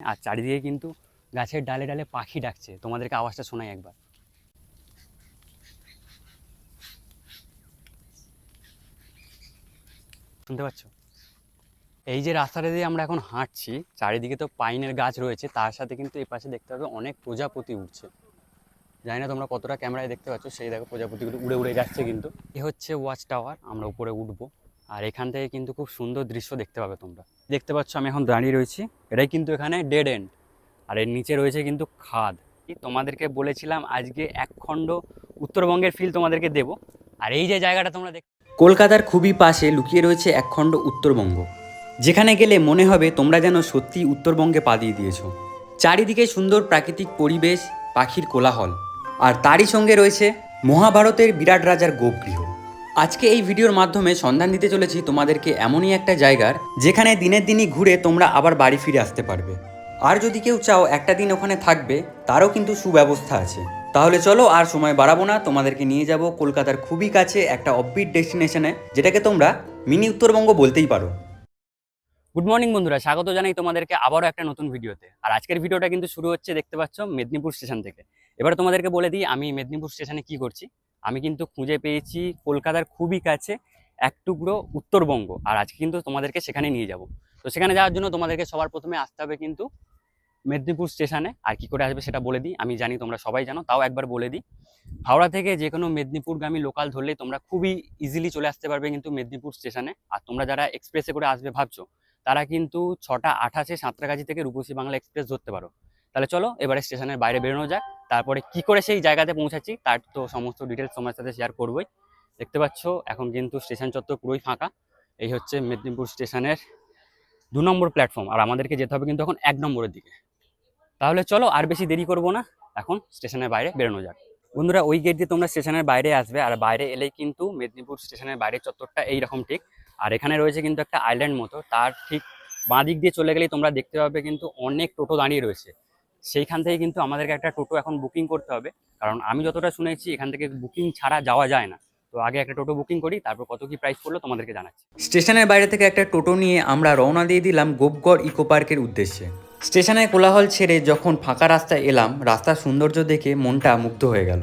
আর চারিদিকে কিন্তু গাছের ডালে ডালে পাখি ডাকছে। তোমাদেরকে আওয়াজটা শোনাই একবার। শুনতে পাচ্ছ? এই যে রাস্তাটা দিয়ে আমরা এখন হাঁটছি, চারিদিকে তো পাইনের গাছ রয়েছে, তার সাথে কিন্তু এই পাশে দেখতে পাবে অনেক প্রজাপতি উঠছে জানি না তোমরা কতটা ক্যামেরায় দেখতে পাচ্ছ, সেই দেখো প্রজাপতিগুলো উড়ে উড়ে যাচ্ছে কিন্তু। এ হচ্ছে ওয়াচ টাওয়ার আমরা উপরে উঠবো। আর এখান থেকে কিন্তু খুব সুন্দর দৃশ্য দেখতে পাবে তোমরা। দেখতে পাচ্ছ আমি এখন দাঁড়িয়ে রয়েছি, এটাই কিন্তু এখানে ডেড এন্ড আর এর নিচে রয়েছে কিন্তু খাদ। তোমাদেরকে বলেছিলাম আজকে এক খণ্ড উত্তরবঙ্গের ফিল তোমাদেরকে দেবো। আর এই যে জায়গাটা তোমরা দেখ কলকাতার খুবই পাশে লুকিয়ে রয়েছে একখণ্ড উত্তরবঙ্গ। যেখানে গেলে মনে হবে তোমরা যেন সত্যি উত্তরবঙ্গে পা দিয়ে দিয়েছ। চারিদিকে সুন্দর প্রাকৃতিক পরিবেশ, পাখির কোলাহল। আর তারই সঙ্গে রয়েছে মহাভারতের বিরাট রাজার গোপগৃহ। আজকে এই ভিডিওর মাধ্যমে সন্ধান দিতে চলেছি তোমাদেরকে এমনই একটা জায়গার, যেখানে দিনের দিনই ঘুরে তোমরা আবার বাড়ি ফিরে আসতে পারবে। আর যদি কেউ চাও একটা দিন ওখানে থাকবে, তারও কিন্তু সুব্যবস্থা আছে। তাহলে চলো আর সময় বাড়াবো না, তোমাদেরকে নিয়ে যাব কলকাতার খুবই কাছে একটা অফবিট ডেস্টিনেশনে যেটাকে তোমরা মিনি উত্তরবঙ্গ বলতেই পারো। গুড মর্নিং বন্ধুরা, স্বাগত জানাই তোমাদেরকে আবারও একটা নতুন ভিডিওতে। আর আজকের ভিডিওটা কিন্তু শুরু হচ্ছে, দেখতে পাচ্ছ, মেদিনীপুর স্টেশন থেকে। এবার তোমাদেরকে বলে দিই, আমি মেদিনীপুর স্টেশনে কি করছি? আমি কিন্তু খুঁজে পেয়েছি কলকাতার খুবই কাছে এক টুকরো উত্তরবঙ্গ। আর আজকে কিন্তু তোমাদেরকে সেখানে নিয়ে যাব। তো সেখানে যাওয়ার জন্য তোমাদেরকে সবার প্রথমে আসতে হবে কিন্তু মেদিনীপুর স্টেশনে আর কি করে আসবে সেটা বলে দিই। আমি জানি তোমরা সবাই জানো, তাও একবার বলে দিই। হাওড়া থেকে যে কোনো মেদিনীপুরগামী লোকাল ধরলেই তোমরা খুবই ইজিলি চলে আসতে পারবে কিন্তু মেদিনীপুর স্টেশনে আর তোমরা যারা এক্সপ্রেসে করে আসবে ভাবছ, তারা কিন্তু ছটা আঠাশে সাঁতরাগাছি থেকে রূপসী বাংলা এক্সপ্রেস ধরতে পারো। তাহলে চলো, এবারে স্টেশনের বাইরে বেরোনো যাক। তারপরে কি করে সেই জায়গাতে পৌঁছাচ্ছি, তার তো সমস্ত ডিটেলস তোমার সাথে শেয়ার করবোই। দেখতে পাচ্ছ, এখন কিন্তু স্টেশন চত্বর পুরোই ফাঁকা। এই হচ্ছে মেদিনীপুর স্টেশনের দু নম্বর প্ল্যাটফর্ম আর আমাদেরকে যেতে হবে কিন্তু এখন এক নম্বরের দিকে। তাহলে চলো, আর বেশি দেরি করব না। এখন স্টেশনের বাইরে বেরোনো যাক। বন্ধুরা, ওই গেট দিয়ে তোমরা স্টেশনের বাইরে আসবে। আর বাইরে এলেই কিন্তু মেদিনীপুর স্টেশনের বাইরের চত্বরটা এইরকম ঠিক। আর এখানে রয়েছে কিন্তু একটা আইল্যান্ড মতো। তার ঠিক বাঁ দিক দিয়ে চলে গেলেই তোমরা দেখতে পাবে কিন্তু অনেক টোটো দাঁড়িয়ে রয়েছে। সেইখান থেকে কিন্তু আমাদেরকে একটা টোটো এখন বুকিং করতে হবে। কারণ আমি যতটা শুনেছি, এখান থেকে বুকিং ছাড়া যাওয়া যায় না। তো আগে একটা টোটো বুকিং করি, তারপর কত কি প্রাইস পড়ল তোমাদেরকে জানাচ্ছি। স্টেশনের বাইরে থেকে একটা টোটো নিয়ে আমরা রওনা দিয়ে দিলাম গোপগড় ইকো পার্কের উদ্দেশ্যে। স্টেশনের কোলাহল ছেড়ে যখন ফাঁকা রাস্তায় এলাম, রাস্তার সৌন্দর্য দেখে মনটা মুগ্ধ হয়ে গেল।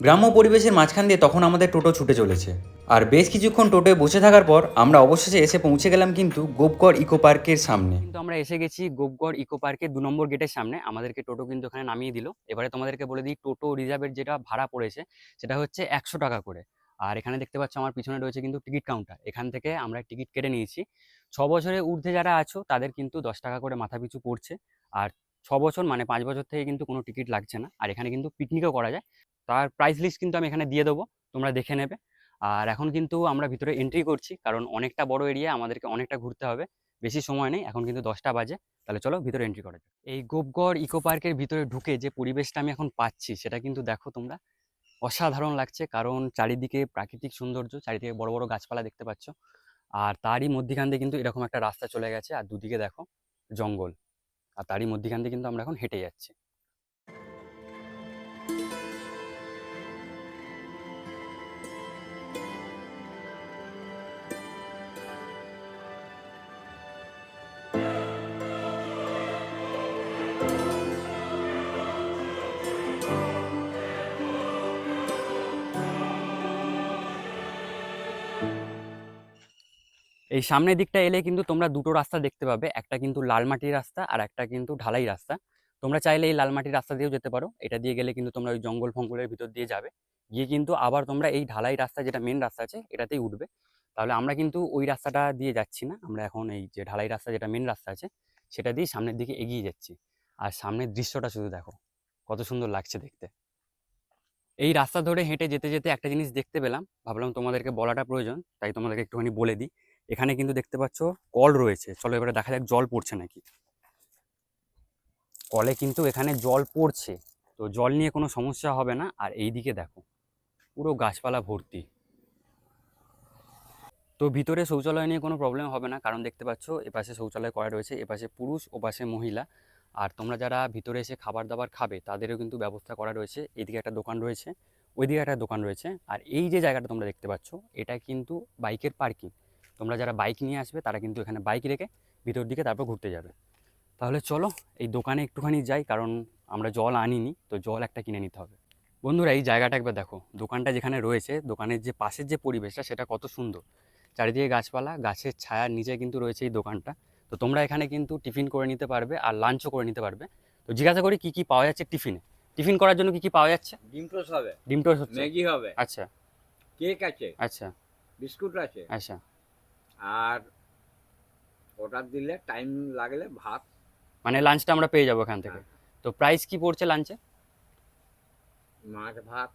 গ্রাম্য পরিবেশের মাঝখান দিয়ে তখন আমাদের টোটো ছুটে চলেছে। আর বেশ কিছুক্ষণ টোটোয় বসে থাকার পর আমরা অবশেষে এসে পৌঁছে গেলাম কিন্তু গোপগড় ইকো পার্কের সামনে। কিন্তু আমরা এসে গেছি গোপগড় ইকো পার্কের দু নম্বর গেটের সামনে। আমাদেরকে টোটো কিন্তু ওখানে নামিয়ে দিল। এবারে তোমাদেরকে বলে দিই, টোটো রিজার্ভের যেটা ভাড়া পড়েছে, সেটা হচ্ছে একশো টাকা করে। আর এখানে দেখতে পাচ্ছ আমার পিছনে রয়েছে কিন্তু টিকিট কাউন্টার। এখান থেকে আমরা টিকিট কেটে নিয়েছি। ছ বছরের ঊর্ধ্বে যারা আছো, তাদের কিন্তু দশ টাকা করে মাথা পিছু পড়ছে। আর ছ বছর মানে পাঁচ বছর থেকে কিন্তু কোনো টিকিট লাগছে না। আর এখানে কিন্তু পিকনিকও করা যায়। তার প্রাইস লিস্ট কিন্তু আমি এখানে দিয়ে দেবো, তোমরা দেখে নেবে। আর এখন কিন্তু আমরা ভিতরে এন্ট্রি করছি, কারণ অনেকটা বড় এরিয়া আমাদেরকে অনেকটা ঘুরতে হবে। বেশি সময় নেই, এখন কিন্তু দশটা বাজে। তাহলে চলো ভিতরে এন্ট্রি করা যাক। এই গোপগড় ইকো পার্কের ভিতরে ঢুকে যে পরিবেশটা আমি এখন পাচ্ছি, সেটা কিন্তু দেখো তোমরা। অসাধারণ লাগছে, কারণ চারিদিকে প্রাকৃতিক সৌন্দর্য, চারিদিকে বড় বড় গাছপালা দেখতে পাচ্ছ। আর তারই মধ্যিখান দিয়ে কিন্তু এরকম একটা রাস্তা চলে গেছে, আর দুদিকে দেখো জঙ্গল। আর তারই মধ্যিখান দিয়ে কিন্তু আমরা এখন হেঁটে যাচ্ছি। এই সামনের দিকটা এলে কিন্তু তোমরা দুটো রাস্তা দেখতে পাবে, একটা কিন্তু লাল মাটির রাস্তা আর একটা কিন্তু ঢালাই রাস্তা। তোমরা চাইলে এই লাল মাটির রাস্তা দিয়েও যেতে পারো, এটা দিয়ে গেলে কিন্তু তোমরা ওই জঙ্গল ফঙ্গলের ভিতর দিয়ে যাবে। গিয়ে কিন্তু আবার তোমরা এই ঢালাই রাস্তা যেটা মেন রাস্তা আছে, এটাতেই উঠবে। তাহলে আমরা কিন্তু ওই রাস্তাটা দিয়ে যাচ্ছি না, আমরা এখন এই যে ঢালাই রাস্তা যেটা মেন রাস্তা আছে, সেটা দিয়ে সামনের দিকে এগিয়ে যাচ্ছি। আর সামনের দৃশ্যটা শুধু দেখো, কত সুন্দর লাগছে দেখতে। এই রাস্তা ধরে হেঁটে যেতে যেতে একটা জিনিস দেখতে পেলাম, ভাবলাম তোমাদেরকে বলাটা প্রয়োজন, তাই তোমাদেরকে একটুখানি বলে দিই। এখানে কিন্তু দেখতে পাচ্ছ কল রয়েছে। চলো এবারে দেখা যাক জল পড়ছে নাকি। কলে কিন্তু এখানে জল পড়ছে। তো জল নিয়ে কোনো সমস্যা হবে না। আর এই দিকে দেখো, পুরো গাছপালা ভর্তি। তো ভিতরে শৌচালয় নিয়ে কোনো প্রবলেম হবে না। কারণ দেখতে পাচ্ছ, এপাশে শৌচালয় করা রয়েছে, এপাশে পুরুষ ও পাশে মহিলা। আর তোমরা যারা ভিতরে এসে খাবার দাবার খাবে, তাদেরও কিন্তু ব্যবস্থা করা রয়েছে। এদিকে একটা দোকান রয়েছে, ওইদিকে একটা দোকান রয়েছে। আর এই যে জায়গাটা তোমরা দেখতে পাচ্ছ, এটা কিন্তু বাইকের পার্কিং তোমরা যারা বাইক নিয়ে আসবে তারা কিন্তু এখানে বাইক রেখে ভিতর দিকে তারপর ঘুরতে যাবে। তাহলে চলো এই দোকানে একটুখানি যাই কারণ আমরা জল আনিনি তো জল একটা কিনে নিতে হবে। বন্ধুরা এই জায়গাটা একবার দেখো। দোকানটা যেখানে রয়েছে দোকানের যে পাশের যে পরিবেশটা সেটা কত সুন্দর। চারিদিকে গাছপালা গাছের ছায়ার নিচে কিন্তু রয়েছে এই দোকানটা। তো তোমরা এখানে কিন্তু টিফিন করে নিতে পারবে আর লাঞ্চও করে নিতে পারবে। তো জিজ্ঞাসা করি কী কী পাওয়া যাচ্ছে টিফিনে? টিফিন করার জন্য কী কী পাওয়া যাচ্ছে? ডিম টোস্ট হবে। ডিম টোস্ট হচ্ছে। ম্যাগি হবে। আচ্ছা। কেক আছে। আচ্ছা। বিস্কুট আছে। আচ্ছা। আর অর্ডার দিলে টাইম লাগলে ভাত। মানে লাঞ্চটা আমরা পেয়ে যাব এখান থেকে। তো প্রাইস কি পড়ছে লাঞ্চে মাছ ভাত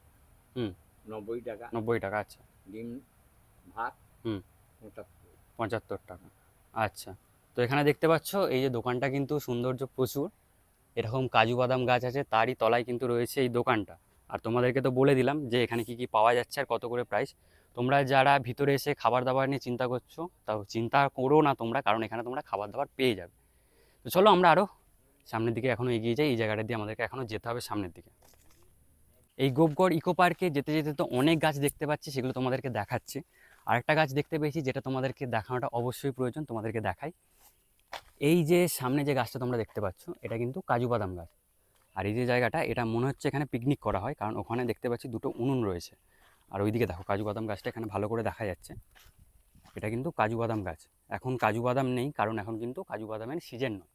হুম। নব্বই টাকা। নব্বই টাকা আচ্ছা। ডিম ভাত হুম। পঁচাত্তর। পঁচাত্তর টাকা আচ্ছা। তো এখানে দেখতে পাচ্ছ এই যে দোকানটা কিন্তু সৌন্দর্য প্রচুর। এরকম কাজু বাদাম গাছ আছে তারই তলায় কিন্তু রয়েছে এই দোকানটা। আর তোমাদেরকে তো বলে দিলাম যে এখানে কি কি পাওয়া যাচ্ছে আর কত করে প্রাইস তোমরা যারা ভিতরে এসে খাবার দাবার নিয়ে চিন্তা করছ তাও চিন্তা করো না তোমরা, কারণ এখানে তোমরা খাবার দাবার পেয়ে যাবে। তো চলো আমরা আরও সামনের দিকে এখনও এগিয়ে যাই, এই জায়গাটা দিয়ে আমাদেরকে এখনও যেতে হবে সামনের দিকে। এই গোপগড় ইকো পার্কে যেতে যেতে তো অনেক গাছ দেখতে পাচ্ছি, সেগুলো তোমাদেরকে দেখাচ্ছি। আরেকটা গাছ দেখতে পেয়েছি, যেটা তোমাদেরকে দেখানোটা অবশ্যই প্রয়োজন, তোমাদেরকে দেখাই। এই যে সামনে যে গাছটা তোমরা দেখতে পাচ্ছ, এটা কিন্তু কাজু বাদাম গাছ। আর এই যে জায়গাটা, এটা মনে হচ্ছে এখানে পিকনিক করা হয়, কারণ ওখানে দেখতে পাচ্ছি দুটো উনুন রয়েছে। আর ওইদিকে দেখো কাজু বাদাম গাছটা এখানে ভালো করে দেখা যাচ্ছে। এটা কিন্তু কাজু বাদাম গাছ। এখন কাজু বাদাম নেই, কারণ এখন কিন্তু কাজু বাদামের সিজন নয়।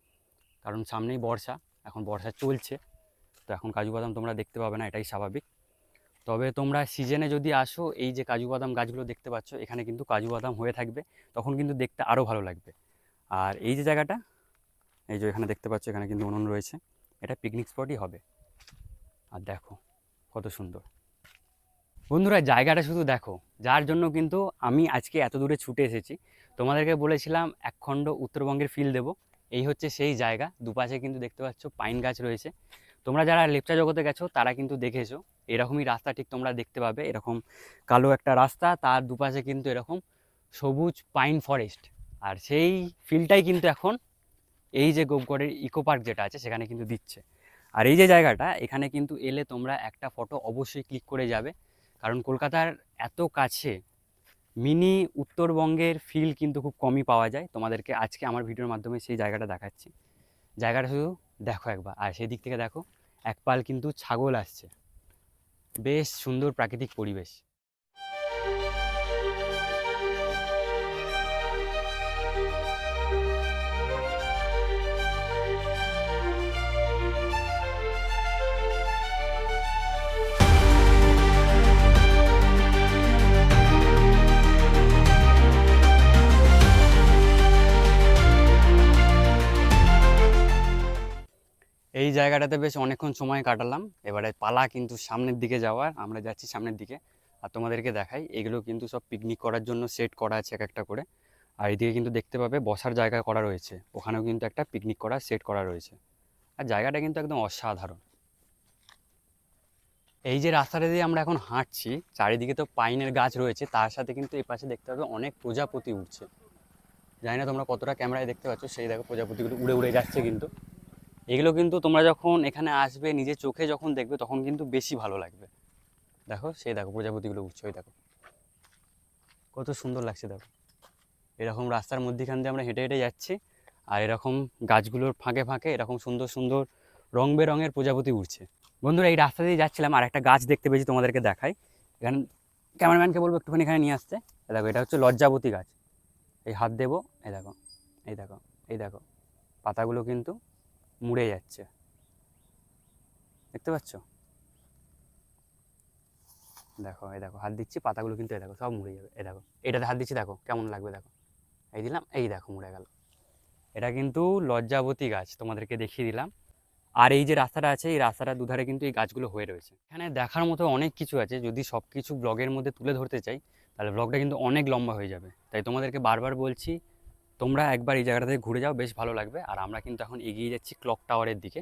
কারণ সামনেই বর্ষা, এখন বর্ষা চলছে, তো এখন কাজু বাদাম তোমরা দেখতে পাবে না, এটাই স্বাভাবিক। তবে তোমরা সিজনে যদি আসো, এই যে কাজু বাদাম গাছগুলো দেখতে পাচ্ছ, এখানে কিন্তু কাজু বাদাম হয়ে থাকবে, তখন কিন্তু দেখতে আরও ভালো লাগবে। আর এই যে জায়গাটা, এই যে এখানে দেখতে পাচ্ছ, এখানে কিন্তু উনুন রয়েছে। এটা পিকনিক স্পটই হবে। আর দেখো, কত সুন্দর। বন্ধুরা, জায়গাটা শুধু দেখো। যার জন্য কিন্তু আমি আজকে এত দূরে ছুটে এসেছি। তোমাদেরকে বলেছিলাম, একখণ্ড উত্তরবঙ্গের ফিল দেবো। এই হচ্ছে সেই জায়গা। দুপাশে কিন্তু দেখতে পাচ্ছ পাইন গাছ রয়েছে। তোমরা যারা লেপচা জগতে গেছো, তারা কিন্তু দেখেছ। এরকমই রাস্তা ঠিক তোমরা দেখতে পাবে। এরকম কালো একটা রাস্তা, তার দুপাশে কিন্তু এরকম সবুজ পাইন ফরেস্ট আর সেই ফিলটাই কিন্তু এখন এই যে গোপগড়ের ইকো পার্ক যেটা আছে, সেখানে কিন্তু দিচ্ছে। আর এই যে জায়গাটা, এখানে কিন্তু এলে তোমরা একটা ফটো অবশ্যই ক্লিক করে যাবে। কারণ কলকাতার এত কাছে মিনি উত্তরবঙ্গের ফিল কিন্তু খুব কমই পাওয়া যায়। তোমাদেরকে আজকে আমার ভিডিওর মাধ্যমে সেই জায়গাটা দেখাচ্ছি। জায়গাটা শুধু দেখো একবার, আর সেই দিক থেকে দেখো, একপাল কিন্তু ছাগল আসছে। বেশ সুন্দর প্রাকৃতিক পরিবেশ। জায়গাটাতে বেশ অনেকক্ষণ সময় কাটালাম। এবারে পালা কিন্তু সামনের দিকে যাওয়ার, আমরা যাচ্ছি সামনের দিকে। আর তোমাদেরকে দেখাই, এগুলো কিন্তু সব পিকনিক করার জন্য সেট করা আছে এক একটা করে। আর এদিকে কিন্তু দেখতে পাবে বসার জায়গা করা রয়েছে। ওখানেও কিন্তু একটা পিকনিক করা সেট করা রয়েছে। আর জায়গাটা কিন্তু একদম অসাধারণ। এই যে রাস্তাটা দিয়ে আমরা এখন হাঁটছি, চারিদিকে তো পাইনের গাছ রয়েছে, তার সাথে কিন্তু এই পাশে দেখতে পাবে অনেক প্রজাপতি উঠছে জানি না তোমরা কতটা ক্যামেরায় দেখতে পাচ্ছ, সেই দেখো প্রজাপতিগুলো উড়ে উড়ে যাচ্ছে কিন্তু। এগুলো কিন্তু তোমরা যখন এখানে আসবে, নিজের চোখে যখন দেখবে, তখন কিন্তু বেশি ভালো লাগবে। দেখো, সেই দেখো, প্রজাপতিগুলো উঠছে ওই দেখো। কত সুন্দর লাগছে, দেখো। এরকম রাস্তার মধ্যিখান দিয়ে আমরা হেঁটে হেঁটে যাচ্ছি, আর এরকম গাছগুলোর ফাঁকে ফাঁকে এরকম সুন্দর সুন্দর রং বেরঙের প্রজাপতি উঠছে বন্ধুরা, এই রাস্তা দিয়ে যাচ্ছিলাম, আর একটা গাছ দেখতে পেয়েছি, তোমাদেরকে দেখাই। এখানে, ক্যামেরাম্যানকে বলব একটুখানি এখানে নিয়ে আসতে। এ দেখো, এটা হচ্ছে লজ্জাবতী গাছ। এই হাত দেবো, এই দেখো এই দেখো এই দেখো। পাতাগুলো কিন্তু মুড়ে যাচ্ছে। দেখতে পাচ্ছ? দেখো, এই দেখো, হাত দিচ্ছি, পাতাগুলো কিন্তু এই দেখো, সব মুড়ে যাবে, এই দেখো। এটাতে হাত দিচ্ছি, দেখো, কেমন লাগবে, দেখো। এই দিলাম, এই দেখো, মুড়ে গেল। এটা কিন্তু লজ্জাবতী গাছ, তোমাদেরকে দেখিয়ে দিলাম। আর এই যে রাস্তাটা আছে, এই রাস্তাটার দুধারে কিন্তু এই গাছগুলো হয়ে রয়েছে। এখানে দেখার মতো অনেক কিছু আছে, যদি সব কিছু ব্লগের মধ্যে তুলে ধরতে চাই, তাহলে ব্লগটা কিন্তু অনেক লম্বা হয়ে যাবে। তাই তোমাদেরকে বারবার বলছি তোমরা একবার এই জায়গাটাতে ঘুরে যাও, বেশ ভালো লাগবে। আর আমরা কিন্তু এখন এগিয়ে যাচ্ছি ক্লক টাওয়ারের দিকে।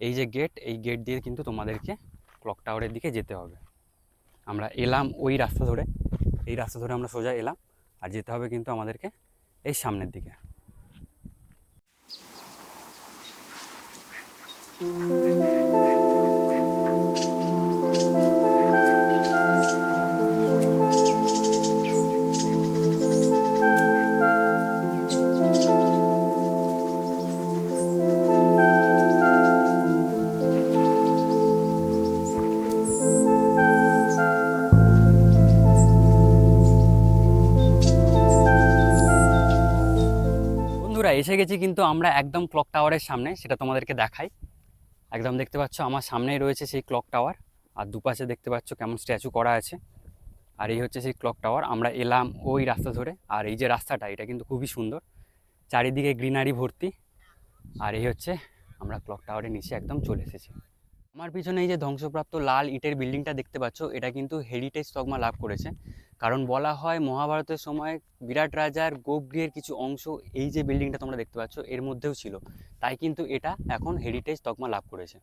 এই যে গেট এই গেট দিয়ে কিন্তু তোমাদেরকে ক্লক টাওয়ারের দিকে যেতে হবে। আমরা এলাম ওই রাস্তা ধরে। এই রাস্তা ধরে আমরা সোজা এলাম আর যেতে হবে কিন্তু আমাদেরকে এই সামনের দিকে। এসে গেছি কিন্তু আমরা একদম ক্লক টাওয়ারের সামনে, সেটা তোমাদেরকে দেখাই। একদম দেখতে পাচ্ছ আমার সামনেই রয়েছে সেই ক্লক টাওয়ার আর দুপাশে দেখতে পাচ্ছ কেমন স্ট্যাচু করা আছে। আর এই হচ্ছে সেই ক্লক টাওয়ার আমরা এলাম ওই রাস্তা ধরে, আর এই যে রাস্তাটা, এটা কিন্তু খুবই সুন্দর। চারিদিকে গ্রিনারি ভর্তি, আর এই হচ্ছে আমরা ক্লক টাওয়ারের নিচে একদম চলে এসেছি। আমার পিছনে এই যে ধ্বংসপ্রাপ্ত লাল ইটের বিল্ডিংটা দেখতে পাচ্ছ, এটা কিন্তু হেরিটেজ তকমা লাভ করেছে। কারণ বলা হয় মহাভারতের সময় বিরাট রাজার গোপগৃহের কিছু অংশ এই যে বিল্ডিংটা তোমরা দেখতে পাচ্ছ, এর মধ্যেও ছিল। তাই কিন্তু এটা এখন হেরিটেজ তকমা লাভ করেছে।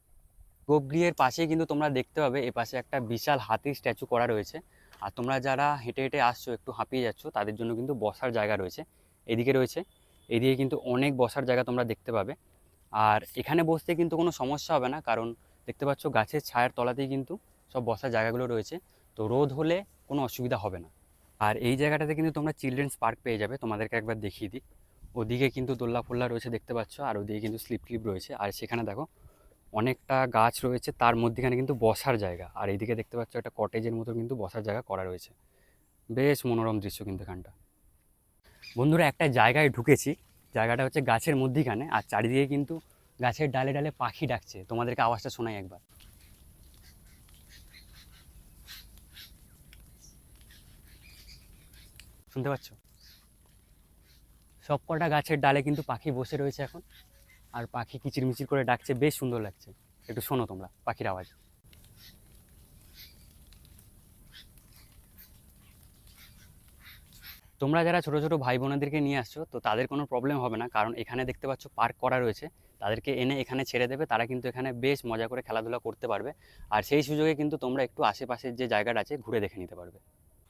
গোপগৃহের পাশে কিন্তু তোমরা দেখতে পাবে, এ পাশে একটা বিশাল হাতির স্ট্যাচু করা রয়েছে। আর তোমরা যারা হেঁটে হেঁটে আসছো, একটু হাঁপিয়ে যাচ্ছ, তাদের জন্য কিন্তু বসার জায়গা রয়েছে। এদিকে রয়েছে, এদিকে কিন্তু অনেক বসার জায়গা তোমরা দেখতে পাবে। আর এখানে বসতে কিন্তু কোনো সমস্যা হবে না, কারণ দেখতে পাচ্ছ গাছের ছায়ার তলাতেই কিন্তু সব বসার জায়গাগুলো রয়েছে। তো রোদ হলে কোনো অসুবিধা হবে না। আর এই জায়গাটাতে কিন্তু তোমরা চিলড্রেন্স পার্ক পেয়ে যাবে, তোমাদেরকে একবার দেখিয়ে দিই। ওদিকে কিন্তু দোল্লা ফোল্লা রয়েছে দেখতে পাচ্ছ, আর ওদিকে কিন্তু স্লিপ ক্লিপ রয়েছে। আর সেখানে দেখো, অনেকটা গাছ রয়েছে, তার মধ্যেখানে কিন্তু বসার জায়গা। আর এইদিকে দেখতে পাচ্ছ, একটা কটেজের মতো কিন্তু বসার জায়গা করা রয়েছে। বেশ মনোরম দৃশ্য কিন্তু এখানটা। বন্ধুরা, একটা জায়গায় ঢুকেছি। জায়গাটা হচ্ছে গাছের মধ্যিখানে, আর চারিদিকে কিন্তু গাছের ডালে ডালে পাখি ডাকছে। তোমাদেরকে আওয়াজটা শোনাই একবার। শুনতে পাচ্ছ? সব কটা গাছের ডালে কিন্তু পাখি বসে রয়েছে এখন। আর পাখি কিচিরমিচির করে ডাকছে, বেশ সুন্দর লাগছে। একটু শোনো তোমরা, পাখির আওয়াজ। তোমরা যারা ছোটো ছোটো ভাই বোনেদেরকে নিয়ে আসছো, তো তাদের কোনো প্রবলেম হবে না, কারণ এখানে দেখতে পাচ্ছ পার্ক করা রয়েছে। তাদেরকে এনে এখানে ছেড়ে দেবে, তারা কিন্তু এখানে বেশ মজা করে খেলাধুলা করতে পারবে। আর সেই সুযোগে কিন্তু তোমরা একটু আশেপাশের যে জায়গাটা আছে, ঘুরে দেখে নিতে পারবে।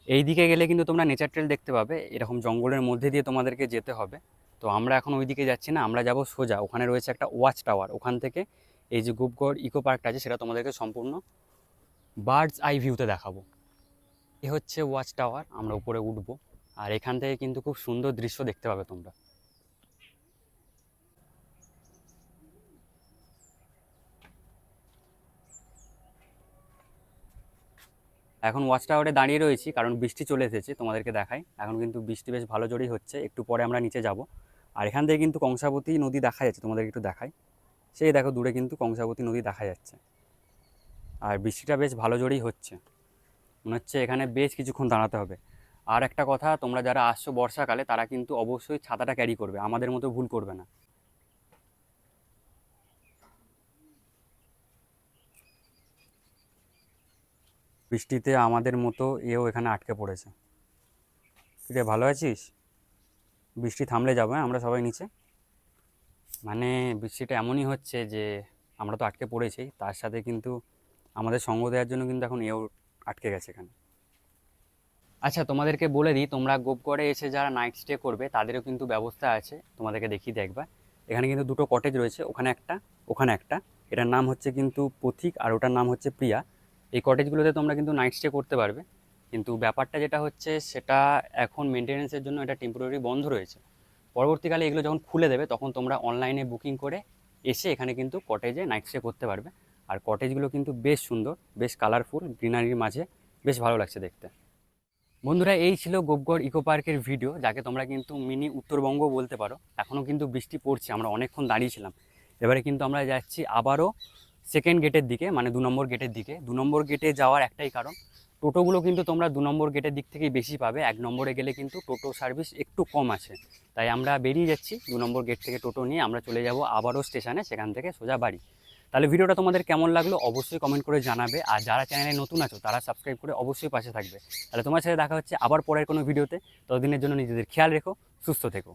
এই দিকে গেলে কিন্তু তোমরা নেচার ট্রেল দেখতে পাবে, এরকম জঙ্গলের মধ্যে দিয়ে তোমাদেরকে যেতে হবে। তো আমরা এখন ওই দিকে যাচ্ছি না, আমরা যাব সোজা, ওখানে রয়েছে একটা ওয়াচ টাওয়ার ওখান থেকে এই যে গুপগড় ইকো পার্কটা আছে, সেটা তোমাদেরকে সম্পূর্ণ বার্ডস আই ভিউতে দেখাবো। এ হচ্ছে ওয়াচ টাওয়ার আমরা উপরে উঠবো, আর এখান থেকে কিন্তু খুব সুন্দর দৃশ্য দেখতে পাবে তোমরা। এখন ওয়াচ টাওয়ারে দাঁড়িয়ে রয়েছি, কারণ বৃষ্টি চলে এসেছে, তোমাদেরকে দেখাই। এখন কিন্তু বৃষ্টি বেশ ভালো জোরেই হচ্ছে, একটু পরে আমরা নিচে যাব। আর এখান থেকে কিন্তু কংসাবতী নদী দেখা যাচ্ছে, তোমাদেরকে একটু দেখাই। সেই দেখো, দূরে কিন্তু কংসাবতী নদী দেখা যাচ্ছে। আর বৃষ্টিটা বেশ ভালো জোরেই হচ্ছে। মনে হচ্ছে এখানে বেশ কিছুক্ষণ দাঁড়াতে হবে। আর একটা কথা, তোমরা যারা আসছো বর্ষাকালে, তারা কিন্তু অবশ্যই ছাতাটা ক্যারি করবে। আমাদের মতো ভুল করবে না। বৃষ্টিতে আমাদের মতো এও এখানে আটকে পড়েছে। কিরে ভালো আছিস? বৃষ্টি থামলে যাব হ্যাঁ? আমরা সবাই নিচে। মানে বৃষ্টিটা এমনই হচ্ছে যে আমরা তো আটকে পড়েছি, তার সাথে কিন্তু আমাদের সঙ্গ দেওয়ার জন্য কিন্তু এখন এও আটকে গেছে এখানে। আচ্ছা তোমাদেরকে বলে দিই, তোমরা গোপগড়ে এসে যারা নাইট স্টে করবে, তাদেরও কিন্তু ব্যবস্থা আছে। তোমাদেরকে দেখিয়ে দেখবা এখানে কিন্তু দুটো কটেজ রয়েছে, ওখানে একটা ওখানে একটা। এটার নাম হচ্ছে কিন্তু পথিক আর ওটার নাম হচ্ছে প্রিয়া। এই কটেজগুলোতে তোমরা কিন্তু নাইট স্টে করতে পারবে। কিন্তু ব্যাপারটা যেটা হচ্ছে, সেটা এখন মেনটেনেন্সের জন্য এটা টেম্পোরারি বন্ধ রয়েছে। পরবর্তীকালে এগুলো যখন খুলে দেবে, তখন তোমরা অনলাইনে বুকিং করে এসে এখানে কিন্তু কটেজে নাইট স্টে করতে পারবে। আর কটেজগুলো কিন্তু বেশ সুন্দর, বেশ কালারফুল গ্রিনারির মাঝে বেশ ভালো লাগছে দেখতে। বন্ধুরা, এই ছিল গোপগড় ইকো পার্কের ভিডিও যাকে তোমরা কিন্তু মিনি উত্তরবঙ্গ বলতে পারো। এখনও কিন্তু বৃষ্টি পড়ছে, আমরা অনেকক্ষণ দাঁড়িয়েছিলাম এবারে কিন্তু আমরা যাচ্ছি আবারও সেকেন্ড গেটের দিকে মানে দু নম্বর গেটের দিকে। দু নম্বর গেটে যাওয়ার একটাই কারণ টোটোগুলো কিন্তু তোমরা দু নম্বর গেটের দিক থেকেই বেশি পাবে। এক নম্বরে গেলে কিন্তু টোটো সার্ভিস একটু কম আছে। তাই আমরা বেরিয়ে যাচ্ছি দু নম্বর গেট থেকে টোটো নিয়ে। আমরা চলে যাব আবারও স্টেশনে সেখান থেকে সোজা বাড়ি। তাহলে ভিডিওটা তোমাদের কেমন লাগল অবশ্যই কমেন্ট করে জানাবে। আর যারা চ্যানেলে নতুন আছো, তারা সাবস্ক্রাইব করে অবশ্যই পাশে থাকবে। তাহলে তোমার সাথে দেখা হচ্ছে আবার পরের কোনো ভিডিওতে ততদিনের জন্য নিজেদের খেয়াল রেখো, সুস্থ থেকো।